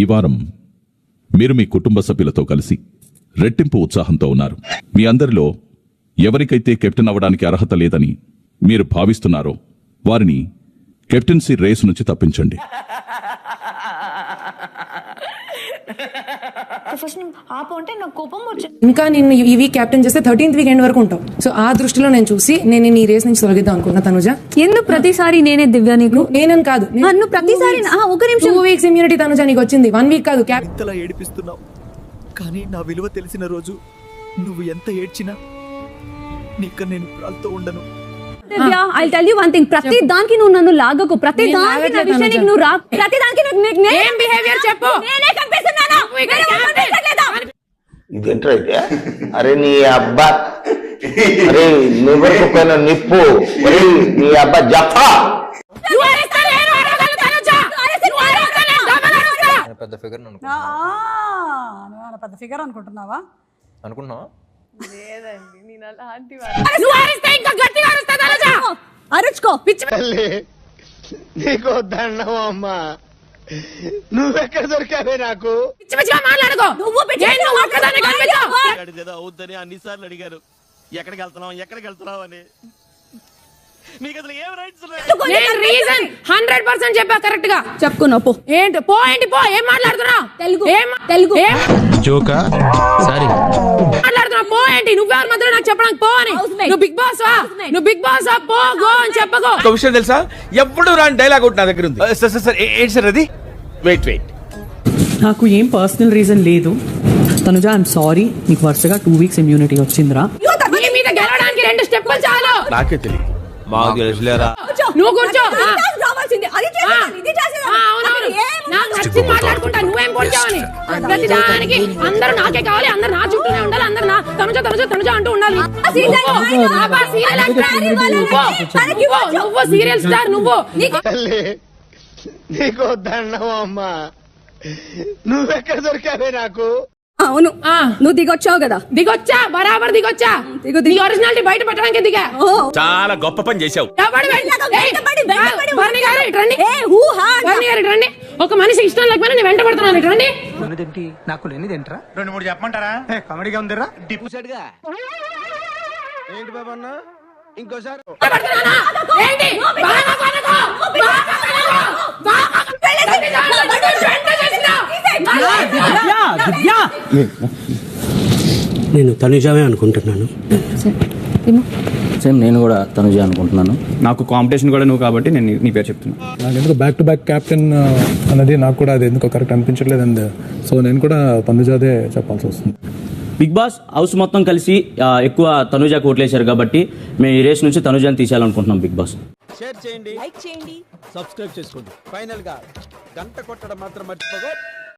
ఈ వారం మీరు మీ కుటుంబ సభ్యులతో కలిసి రెట్టింపు ఉత్సాహంతో ఉన్నారు. మీ అందరిలో ఎవరికైతే కెప్టెన్ అవ్వడానికి అర్హత లేదని మీరు భావిస్తున్నారో వారిని కెప్టెన్సీ రేసు నుంచి తప్పించండి. ఫస్ట్ ఆపు అంటే నాకు కోపం వచ్చింది ఇంకా నేను ఈ వీక్ కెప్టెన్ చేస్తే థర్టీన్త్ వీక్ ఎండ్ వరకు ఉంటావు. సో ఆ దృష్టిలో నేను చూసి నేను ఈ రేస్ నుంచి తొలగిద్దాం అనుకున్నా తనుజ. ఎందుకు ప్రతిసారి నేనే దివ్య నీకు? నేనని కాదు. నువ్వు ప్రతిసారి ఆ, ఒక నిమిషం. టూ వీక్స్ ఇమ్యూనిటీ తనుజ నీకు వచ్చింది. వన్ వీక్ కాదు క్యాప్ ఇంతలా ఏడిపిస్తున్నావు. కానీ నా విలువ తెలిసిన రోజు నువ్వు ఎంత ఏడ్చినా నీకు నేను ప్రాల్తో ఉండను. Divya I tell you one thing ప్రతి దానికి నువ్వు నన్ను లాగకు. ప్రతి నేను దానికి నా విషయానికి. నువ్వు రా ప్రతి దానికి నీకు- నీకు నేను- ఏం behavior చెప్పు? నేనే నేనే? ఇదేంట్రా అయితే అరే నీ అబ్బా. అరే నువ్వు పైన నిప్పు? అరే నీ అబ్బా జఫా. నేను. పెద్ద ఫిగర్ పెద్ద ఫిగర్ అనుకుంటున్నావా? అనుకున్నావా గట్టిగా అరుస్తా తనుజ. అరుచుకో పిచ్చి నీకు దండం అమ్మా. నువ్వెక్కడ దొరికావే నాకు? పిచ్చి పిచ్చిగా మాట్లాడుకో. నువ్వు పిచ్చి ఏ, నువ్వు ఒక్కదాన్ని కనిపించవు. అడిగేదో అవుద్దని అన్నిసార్లు అడిగారు. ఎక్కడికి వెళ్తున్నాం ఎక్కడికి వెళ్తున్నాం అని. మీకు అసలు ఏం రైట్స్ నేను రీజన్ హండ్రెడ్ పర్సెంట్ చెప్పా కరెక్ట్గా పో. ఏంటి పో ఏంటి పో. ఏం మాట్లాడుతున్నావు? తెలుగు. ఏం తెలుగు. ఏం జోకా? సారీ. మాట్లాడుతున్నావు? పో ఏంటి? నువ్వెవరి మధ్యలో నాకు చెప్పడానికి పో అని. Housemate. నువ్వు బిగ్ బాస్ వా. నువ్వు బిగ్ బాస్ వా? పో గో అని చెప్పగో ఒక విషయం తెలుసా? ఎప్పుడు రాని డైలాగ్ ఒకటి నా దగ్గర ఉంది. సార్ సార్ సార్ ఏంటి సార్ అది? వెయిట్ వెయిట్ నాకు ఏం పర్సనల్ రీజన్ లేదు. తనుజ ఐఎమ్ సారీ నీకు వరుసగా టూ వీక్స్ ఇమ్యూనిటీ వచ్చిందిరా. నీ మీద గెలవడానికి రెండు స్టెప్పులు చాలు నాకే తెలియదు మాకు తెలుసులేరా. నువ్వు కూర్చో. ఆ. రావాల్సింది అది ఆ. చేసేదాన్ని, ఇది ఆ, చేసేదాన్ని. అవునవును అసలు ఏం నాకు నచ్చింది మాట్లాడుకుంటా. నువ్వేం పొడిచావని ప్రతి దానికి అందరూ నాకే కావాలి. అందరు నా చుట్టూనే ఉండాలి. అందరు నా తనుజ తనుజ తనుజ అంటూ ఉండాలి. ఆ సీరియల్ నువ్వు, ఆయన, సీరియల్ నువ్వు, తనకి నువ్వు స్టార్ నువ్వు. నీకు నీకు దండం అమ్మా. నువ్వెక్కడ దొరికావే నాకు? అవును. నువ్వు దిగొచ్చావు కదా. దిగొచ్చా? బరాబర్ దిగొచ్చా? దిగు. నీ ఒరిజినాలిటీ బయట పెట్టడానికి దిగా చాలా గొప్ప పని చేశావు. ఒక మనిషి ఇష్టం లేకపోయినా నేను వెంట పడుతున్నాను. రండి. ఉన్నదేంటి? నాకు లేనిదేంట్రా? రెండు మూడు చెప్పమంటారా? కామెడీగా ఉందిరా? పడుతున్నానా? ఏంటి? కొనకు! బాగా కొనకు! బాగా కొనకు! వెంట చేసినా! నేను తనుజావే అనుకుంటున్నాను. సేమ్ నేను కూడా తనుజ అనుకుంటున్నాను. నాకు కాంపిటీషన్ కూడా నువ్వు కాబట్టి నేను నీ పేరు చెప్తున్నా. నాకు ఎందుకు బ్యాక్ టు బ్యాక్ క్యాప్టెన్ అన్నది నాకు కూడా అది ఎందుకో కరెక్ట్ అనిపించట్లేదు అండ్ సో నేను కూడా తనుజాదే చెప్పాల్సి వస్తుంది. బిగ్ బాస్ హౌస్ మొత్తం కలిసి ఎక్కువ తనుజాకి ఓట్లేశారు కాబట్టి మేము ఈ రేస్ నుంచి తనుజాని తీసేయాలనుకుంటున్నాం బిగ్ బాస్ షేర్ చేయండి లైక్ చేయండి. సబ్స్క్రైబ్ చేసుకోండి. ఫైనల్గా గంట కొట్టడం మాత్రం మర్చిపోగా